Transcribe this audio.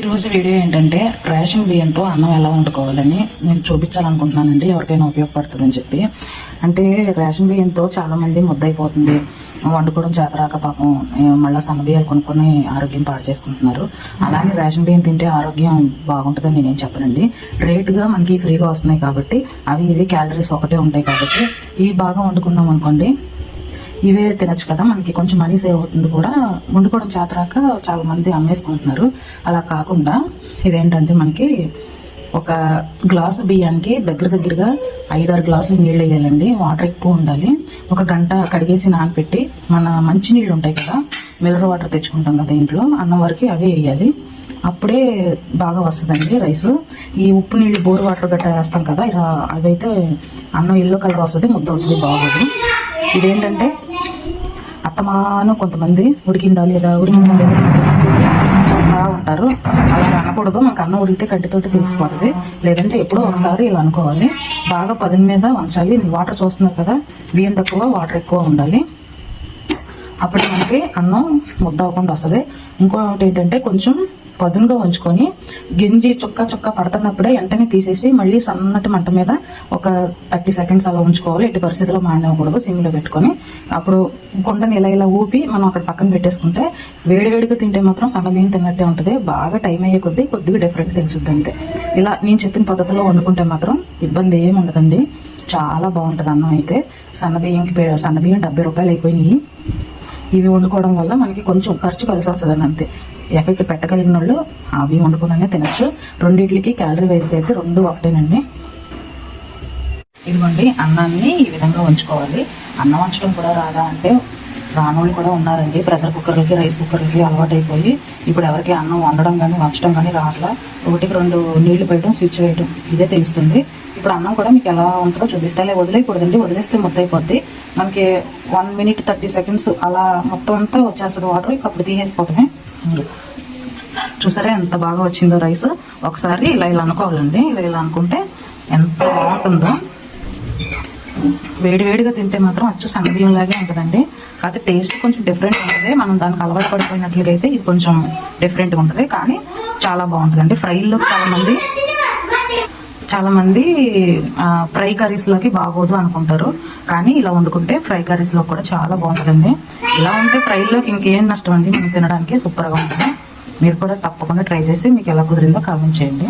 ఈ రోజు వీడియో ఏంటంటే రేషన్ బియ్యంతో అన్నం ఎలా వండుకోవాలని నేను చూపించాలనుకుంటున్నానండి ఎవరికైనా ఉపయోగపడుతుందని చెప్పి. అంటే రేషన్ బియ్యంతో చాలామంది ముద్దయిపోతుంది వండుకోవడం చేతరాక పాపం మళ్ళీ మళ్ళా సన్న బియ్యాలు కొనుక్కొని ఆరోగ్యం పాడు చేసుకుంటున్నారు. అలానే రేషన్ బియ్యం తింటే ఆరోగ్యం బాగుంటుందని నేనేం చెప్పనండి. రేటుగా మనకి ఫ్రీగా వస్తున్నాయి కాబట్టి అవి ఇవి క్యాలరీస్ ఒకటే ఉంటాయి కాబట్టి ఈ బాగా వండుకున్నాం అనుకోండి ఇవే తినచ్చు కదా మనకి కొంచెం మనీ సేవ్ అవుతుంది కూడా. వండుకోవడం చేతరాక చాలా మంది అమ్మేసుకుంటున్నారు. అలా కాకుండా ఇదేంటంటే మనకి ఒక గ్లాసు బియ్యానికి దగ్గర దగ్గరగా ఐదారు గ్లాసులు నీళ్ళు వేయాలండి. వాటర్ ఎక్కువ ఉండాలి. ఒక గంట కడిగేసి నానపెట్టి మన మంచి నీళ్ళు ఉంటాయి కదా మినరల్ వాటర్ తెచ్చుకుంటాం కదా ఇంట్లో అన్నం వరకు అవే వేయాలి. అప్పుడే బాగా వస్తుందండి రైస్. ఈ ఉప్పు నీళ్ళు బోర్ వాటర్ గట్టా వేస్తాం కదా ఇలా అవైతే అన్నం ఎల్లో కలర్ వస్తుంది ముద్ద అవుతుంది బాగోదు. ఇదేంటంటే అత్తమాను కొంతమంది ఉడికిందా లేదా ఉడికిందా లేదా చూస్తూ ఉంటారు. అలా అనకూడదు మనకు అన్నం ఉడికితే కట్టితోటి తెలిసిపోతుంది లేదంటే ఎప్పుడో ఒకసారి ఇలా అనుకోవాలి. బాగా పదిన మీద వంచాలి వాటర్ చూస్తున్నారు కదా బియ్యం తక్కువ వాటర్ ఎక్కువ ఉండాలి. అప్పుడు మనకి అన్నం ముద్ద అవ్వకుండా వస్తుంది. ఇంకోటి ఏంటంటే కొంచెం పదునుగా ఉంచుకొని గింజి చుక్క చుక్క పడుతున్నప్పుడే వెంటనే తీసేసి మళ్ళీ సన్నటి మంట మీద ఒక థర్టీ సెకండ్స్ అలా ఉంచుకోవాలి. ఎట్టి పరిస్థితుల్లో మాడనివ్వకూడదు. సిమ్లో పెట్టుకొని అప్పుడు కొండని ఇలా ఇలా ఊపి మనం అక్కడ పక్కన పెట్టేసుకుంటే వేడివేడిగా తింటే మాత్రం సన్నబియ్యం తిన్నట్టే ఉంటుంది. బాగా టైం అయ్యే కొద్దీ కొద్దిగా డిఫరెంట్ తెలుసుద్ది అంతే. ఇలా నేను చెప్పిన పద్ధతిలో వండుకుంటే మాత్రం ఇబ్బంది ఏమి ఉండదండి. చాలా బాగుంటుంది అన్నం అయితే. సన్నబియ్యంకి సన్నబియ్యం డెబ్బై రూపాయలు అయిపోయినాయి. ఇవి వండుకోవడం వల్ల మనకి కొంచెం ఖర్చు కలిసి వస్తుంది అంతే. ఎఫెక్ట్ పెట్టగలిగిన వాళ్ళు అవి వండుకోగానే తినచ్చు. రెండింటికి క్యాలరీ వైజ్గా అయితే రెండు ఒకటేనండి. ఇదిగోండి అన్నాన్ని ఈ విధంగా ఉంచుకోవాలి. అన్నం వంచడం కూడా రాదా అంటే రానోళ్ళు కూడా ఉన్నారండి. ప్రెషర్ కుక్కర్లకి రైస్ కుక్కర్లకి అలవాటు అయిపోయి ఇప్పుడు ఎవరికి అన్నం వండడం కానీ వంచడం కానీ రావట్లా ఒకటికి రెండు నీళ్ళు పెట్టడం స్విచ్ వేయడం ఇదే తెలుస్తుంది. ఇప్పుడు అన్నం కూడా మీకు ఎలా ఉంటుందో చూపిస్తే. వదిలేయకూడదండి. వదిలేస్తే మొత్తం అయిపోద్ది మనకి వన్ మినిట్ థర్టీ సెకండ్స్ అలా మొత్తం అంతా వచ్చేస్తుంది వాటర్ ఇక అప్పుడు తీసేసుకోవటమే. చూసారా ఎంత బాగా వచ్చిందో రైస్. ఒకసారి ఇలా ఇలా అనుకోవాలండి. ఇలా ఇలా అనుకుంటే ఎంత బాగుంటుందో వేడివేడిగా తింటే మాత్రం అచ్చు సన్నబియ్యం లాగే ఉంటుందండి. కాకపోతే టేస్ట్ కొంచెం డిఫరెంట్ ఉంటుంది. మనం దానికి అలవాటు పడిపోయినట్లుగా అయితే ఇది కొంచెం డిఫరెంట్గా ఉంటుంది. కానీ చాలా బాగుంటుందండి. ఫ్రైల్లో చాలామంది చాలా మంది ఫ్రై కర్రీస్లోకి బాగోదు అనుకుంటారు. కానీ ఇలా వండుకుంటే ఫ్రై కర్రీస్లో కూడా చాలా బాగుంటుంది ఇలా ఉంటే ఫ్రైలోకి ఇంకేం నష్టం అండి? మనం తినడానికి సూపర్గా ఉంటుంది. మీరు కూడా తప్పకుండా ట్రై చేసి మీకు ఎలా కుదిరిందో కామెంట్ చేయండి.